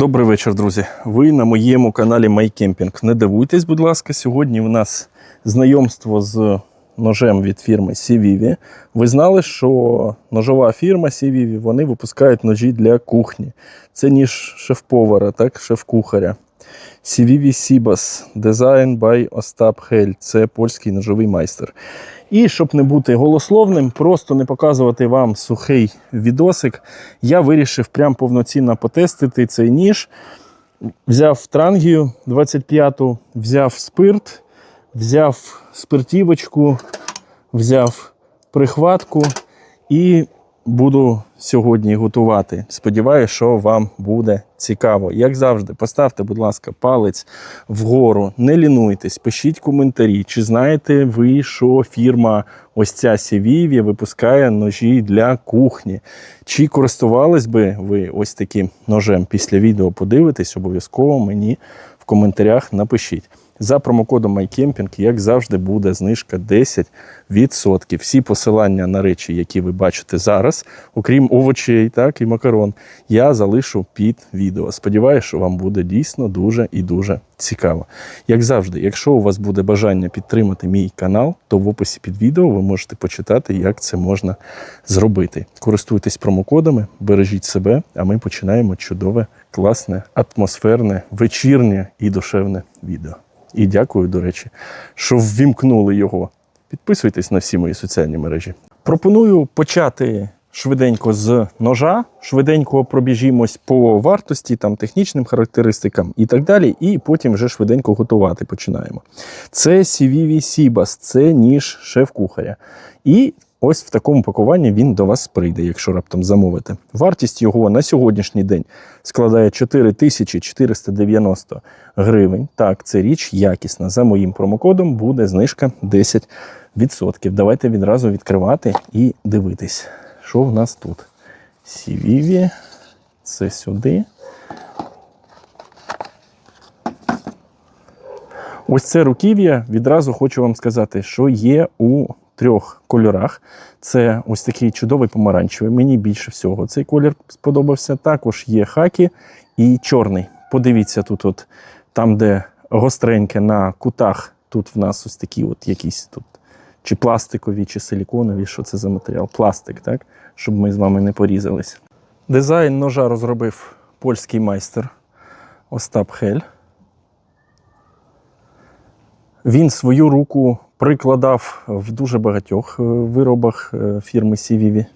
Добрий вечір, друзі. Ви на моєму каналі MyCamping. Не дивуйтесь, будь ласка, сьогодні у нас знайомство з ножем від фірми Сівіві. Ви знали, що ножова фірма Сівіві вони випускають ножі для кухні. Це ніж шеф-повара, так, шеф-кухаря. Сівіві Сібас, Design by Остап Хель. Це польський ножовий майстер. І щоб не бути голословним, просто не показувати вам сухий відосик, я вирішив прям повноцінно потестити цей ніж. Взяв трангію 25-ту, взяв спирт, взяв спиртівочку, взяв прихватку і буду сьогодні готувати. Сподіваюся, що вам буде цікаво. Як завжди, поставте, будь ласка, палець вгору, не лінуйтесь, пишіть коментарі, чи знаєте ви, що фірма ось ця Сівів'я випускає ножі для кухні. Чи користувались би ви ось таким ножем? Після відео подивитесь, обов'язково мені в коментарях напишіть. За промокодом MyCamping, як завжди, буде знижка 10%. Всі посилання на речі, які ви бачите зараз, окрім овочей так, і макарон, я залишу під відео. Сподіваюся, що вам буде дійсно дуже і дуже цікаво. Як завжди, якщо у вас буде бажання підтримати мій канал, то в описі під відео ви можете почитати, як це можна зробити. Користуйтесь промокодами, бережіть себе, а ми починаємо чудове, класне, атмосферне, вечірнє і душевне відео. І дякую, до речі, що ввімкнули його. Підписуйтесь на всі мої соціальні мережі. Пропоную почати швиденько з ножа, швиденько пробіжімось по вартості, там, технічним характеристикам і так далі. І потім вже швиденько готувати починаємо. Це CVV Sibas, це ніж шеф-кухаря. І ось в такому пакуванні він до вас прийде, якщо раптом замовите. Вартість його на сьогоднішній день складає 4490 гривень. Так, це річ якісна. За моїм промокодом буде знижка 10%. Давайте відразу відкривати і дивитись, що в нас тут. Сівіві, це сюди. Ось це руків'я. Відразу хочу вам сказати, що є у трьох кольорах. Це ось такий чудовий помаранчевий. Мені більше всього цей колір сподобався. Також є хакі і чорний. Подивіться тут, от, там, де гостреньке на кутах, тут в нас ось такі от якісь тут. Чи пластикові, чи силіконові, що це за матеріал? Пластик, так? Щоб ми з вами не порізались. Дизайн ножа розробив польський майстер Остап Хель. Він свою руку прикладав в дуже багатьох е, виробах е, фірми Сівіві.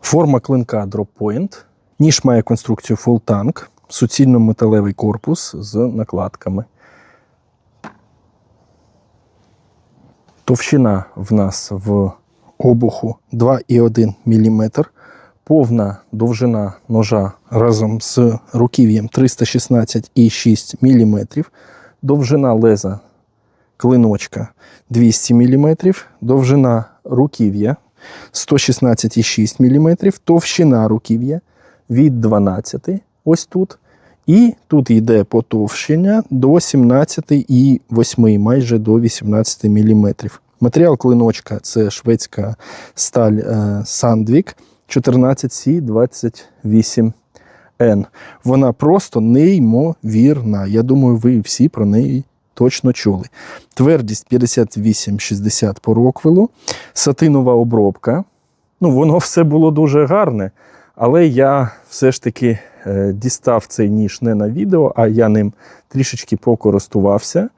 Форма клинка Drop Point. Ніж має конструкцію Full Tank, суцільно-металевий корпус з накладками. Товщина в нас в обуху 2,1 мм. Повна довжина ножа разом з руків'ям 316,6 мм. Довжина леза клиночка 200 мм, довжина руків'я 116,6 мм, товщина руків'я від 12 ось тут. І тут йде потовщення до 17,8, майже до 18 мм. Матеріал клиночка це шведська сталь е, Sandvik 14C28N. Вона просто неймовірна. Я думаю, ви всі про неї точно чули. Твердість 58-60 по роквелу, сатинова обробка. Ну, воно все було дуже гарне, але я все ж таки е, дістав цей ніж не на відео, а я ним трішечки покористувався.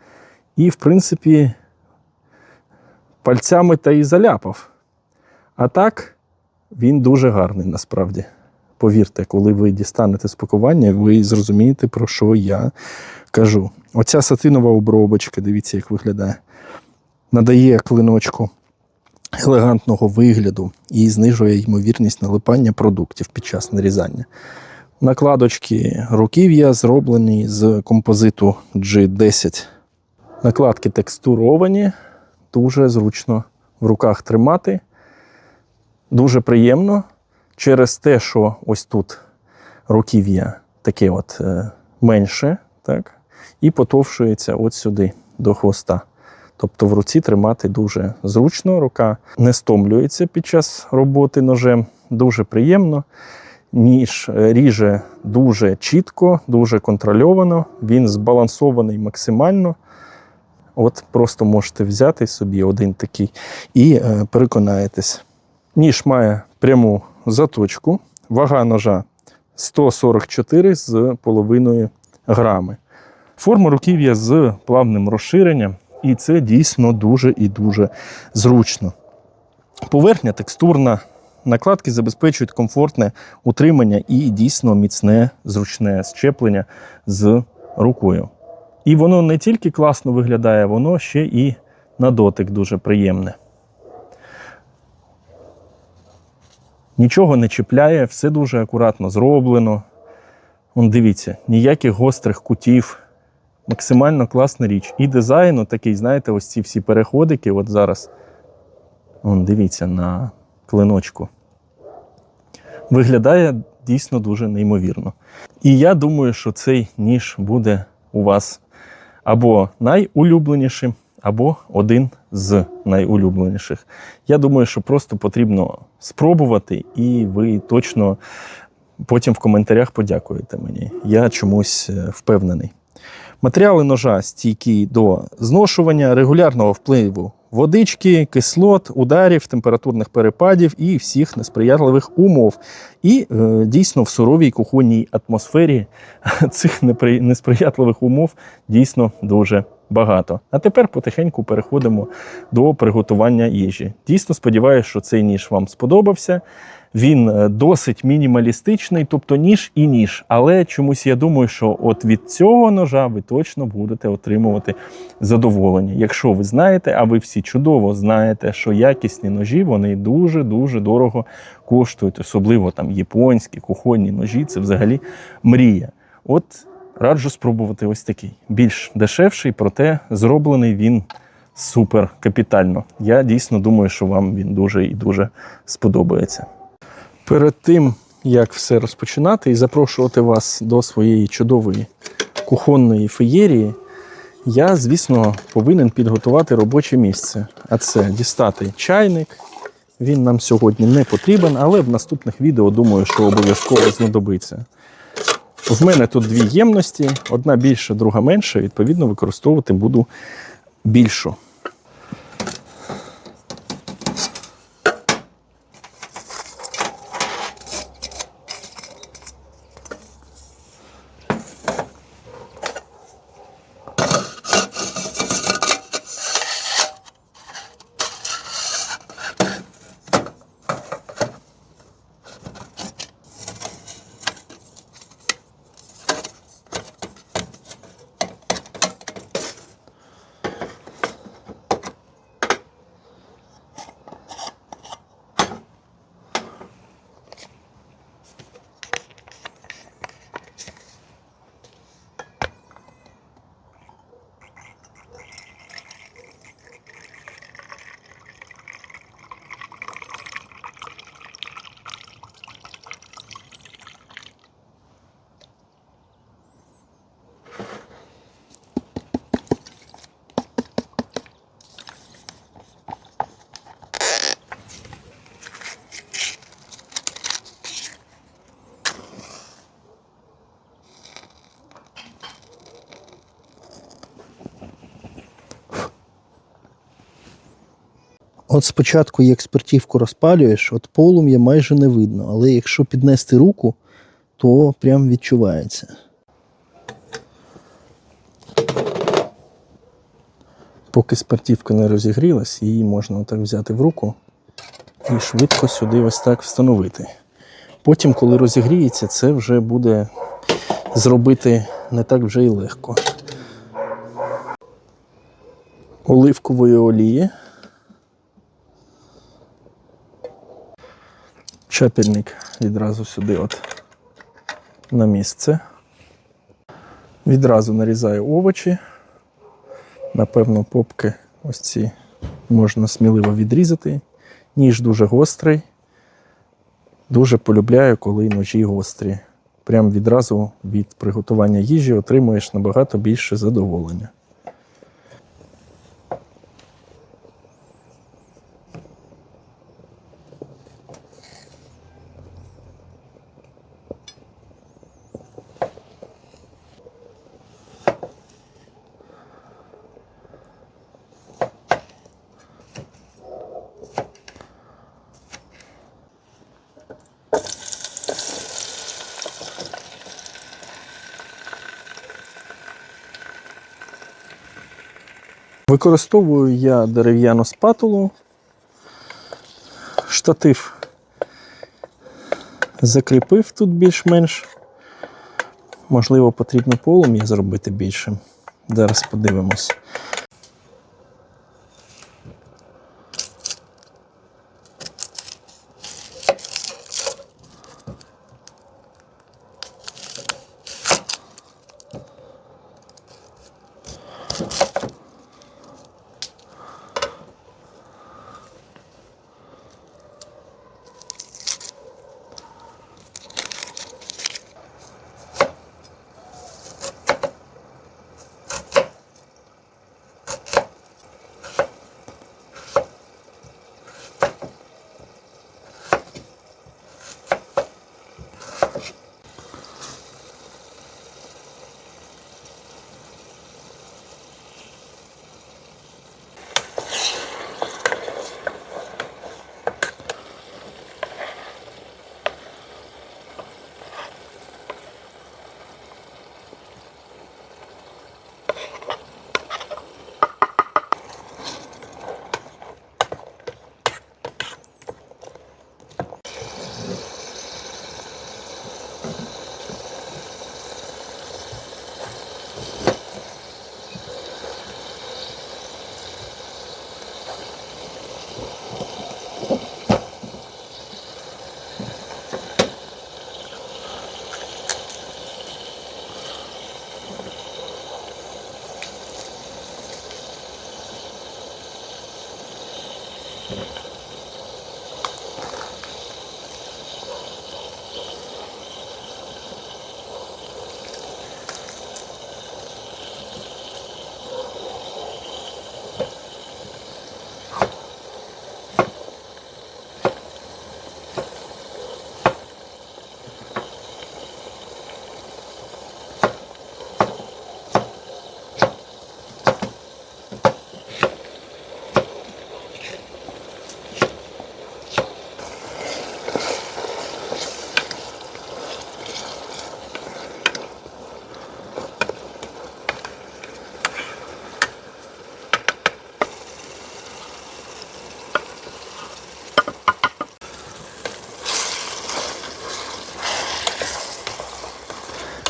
І, в принципі, пальцями та і заляпав. А так, він дуже гарний насправді. Повірте, коли ви дістанете спакування, ви зрозумієте, про що я кажу. Оця сатинова обробочка, дивіться, як виглядає, надає клиночку елегантного вигляду і знижує ймовірність налипання продуктів під час нарізання. Накладочки руків'я зроблені з композиту G10. Накладки текстуровані, дуже зручно в руках тримати. Дуже приємно через те, що ось тут руків'я таке от е, менше, так, і потовшується от сюди до хвоста. Тобто в руці тримати дуже зручно, рука не стомлюється під час роботи ножем, дуже приємно. Ніж е, ріже дуже чітко, дуже контрольовано. Він збалансований максимально. От просто можете взяти собі один такий і е, переконаєтесь. Ніж має пряму заточку, вага ножа 144 з половиною грами. Форма руків'я з плавним розширенням, і це дійсно дуже і дуже зручно. Поверхня текстурна, накладки забезпечують комфортне утримання і дійсно міцне, зручне щеплення з рукою. І воно не тільки класно виглядає, воно ще і на дотик дуже приємне. Нічого не чіпляє, все дуже акуратно зроблено. Вон дивіться, ніяких гострих кутів. Максимально класна річ. І дизайн, такий, знаєте, ось ці всі переходики, от зараз. Вон, дивіться на клиночку. Виглядає дійсно дуже неймовірно. І я думаю, що цей ніж буде у вас або найулюбленішим, або один з найулюбленіших. Я думаю, що просто потрібно спробувати, і ви точно потім в коментарях подякуєте мені. Я чомусь е, впевнений. Матеріали ножа стійкі до зношування, регулярного впливу водички, кислот, ударів, температурних перепадів і всіх несприятливих умов. І е, дійсно в суровій кухонній атмосфері цих несприятливих умов дійсно дуже багато. А тепер потихеньку переходимо до приготування їжі. Дійсно сподіваюся, що цей ніж вам сподобався. Він е, досить мінімалістичний, тобто ніж і ніж. Але чомусь я думаю, що от від цього ножа ви точно будете отримувати задоволення. Якщо ви знаєте, а ви всі чудово знаєте, що якісні ножі вони дуже дуже дорого коштують, особливо там японські кухонні ножі. Це взагалі мрія. От раджу спробувати ось такий. Більш дешевший, проте зроблений він супер капітально. Я дійсно думаю, що вам він дуже і дуже сподобається. Перед тим, як все розпочинати і запрошувати вас до своєї чудової кухонної феєрії, я, звісно, повинен підготувати робоче місце. А це дістати чайник. Він нам сьогодні не потрібен, але в наступних відео думаю, що обов'язково знадобиться. В мене тут дві ємності, одна більша, друга менша. Відповідно, використовувати буду більшу. От спочатку, як спиртівку розпалюєш, от полум'я майже не видно, але якщо піднести руку, то прям відчувається. Поки спиртівка не розігрілась, її можна так взяти в руку і швидко сюди ось так встановити. Потім, коли розігріється, це вже буде зробити не так вже й легко. Оливкової олії. Чапельник відразу сюди от на місце. Відразу нарізаю овочі. Напевно, попки ось ці можна сміливо відрізати. Ніж дуже гострий. Дуже полюбляю, коли ножі гострі. Прям відразу від приготування їжі отримуєш набагато більше задоволення. Використовую я дерев'яну спатулу. Штатив закріпив тут більш-менш. Можливо, потрібно полум'я зробити більшим. Зараз подивимось.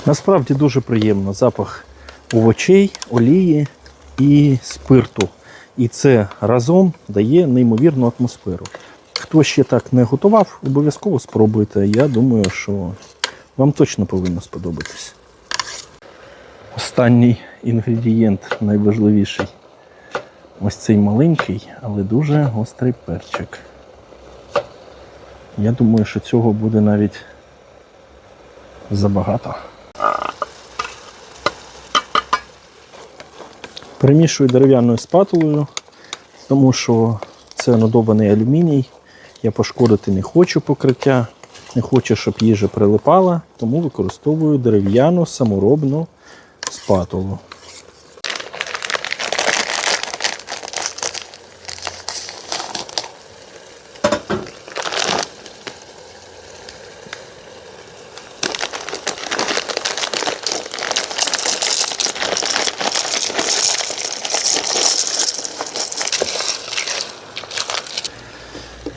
Насправді дуже приємно запах овочей, олії і спирту. І це разом дає неймовірну атмосферу. Хто ще так не готував, обов'язково спробуйте. Я думаю, що вам точно повинно сподобатись. Останній інгредієнт найважливіший. Ось цей маленький, але дуже гострий перчик. Я думаю, що цього буде навіть забагато. Перемішую дерев'яною спатулою, тому що це надобаний алюміній. Я пошкодити не хочу покриття, не хочу, щоб їжа прилипала, тому використовую дерев'яну саморобну спатулу.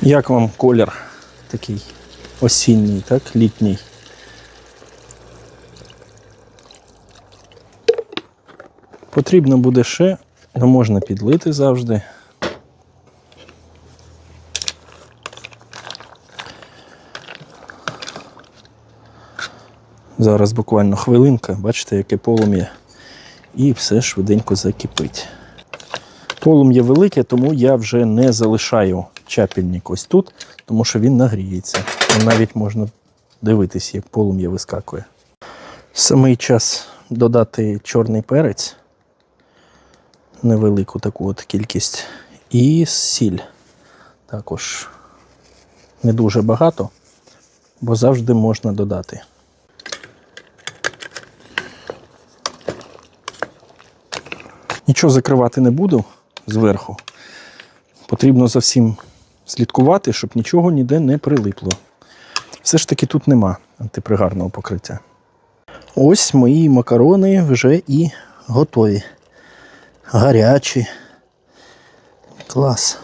Як вам колір такий осінній, так, літній? Потрібно буде ще, але можна підлити завжди. Зараз буквально хвилинка, бачите, яке полум'я. І все швиденько закипить. Полум'я велике, тому я вже не залишаю чапельник ось тут, тому що він нагріється. І навіть можна дивитись, як полум'я вискакує. Самий час додати чорний перець, невелику таку от кількість, і сіль. Також не дуже багато, бо завжди можна додати. Нічого закривати не буду зверху. Потрібно за всім слідкувати, щоб нічого ніде не прилипло. Все ж таки тут нема антипригарного покриття. Ось мої макарони вже і готові. Гарячі. Клас.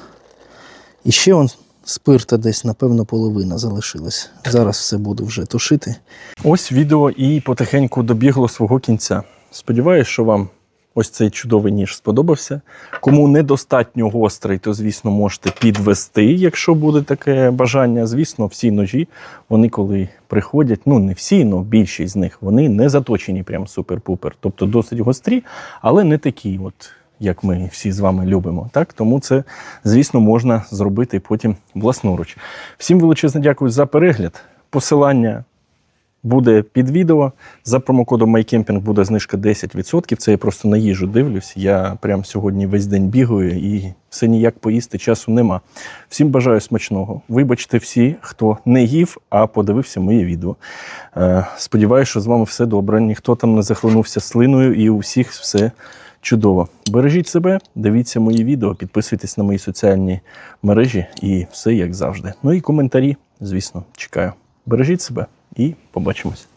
І ще он спирта десь, напевно, половина залишилась. Зараз все буду вже тушити. Ось відео і потихеньку добігло свого кінця. Сподіваюсь, що вам ось цей чудовий ніж сподобався. Кому недостатньо гострий, то звісно можете підвести, якщо буде таке бажання. Звісно, всі ножі, вони коли приходять, ну не всі, але більшість з них, вони не заточені прям супер-пупер. Тобто досить гострі, але не такі, от, як ми всі з вами любимо. Так? Тому це, звісно, можна зробити потім власноруч. Всім величезне дякую за перегляд. Посилання буде під відео. За промокодом MyCamping буде знижка 10%. Це я просто на їжу дивлюсь. Я прям сьогодні весь день бігаю і все ніяк поїсти часу нема. Всім бажаю смачного. Вибачте всі, хто не їв, а подивився моє відео. Е, Сподіваюся, що з вами все добре. Ніхто там не захлинувся слиною і у всіх все чудово. Бережіть себе, дивіться мої відео, підписуйтесь на мої соціальні мережі і все як завжди. Ну і коментарі, звісно, чекаю. Бережіть себе і побачимось.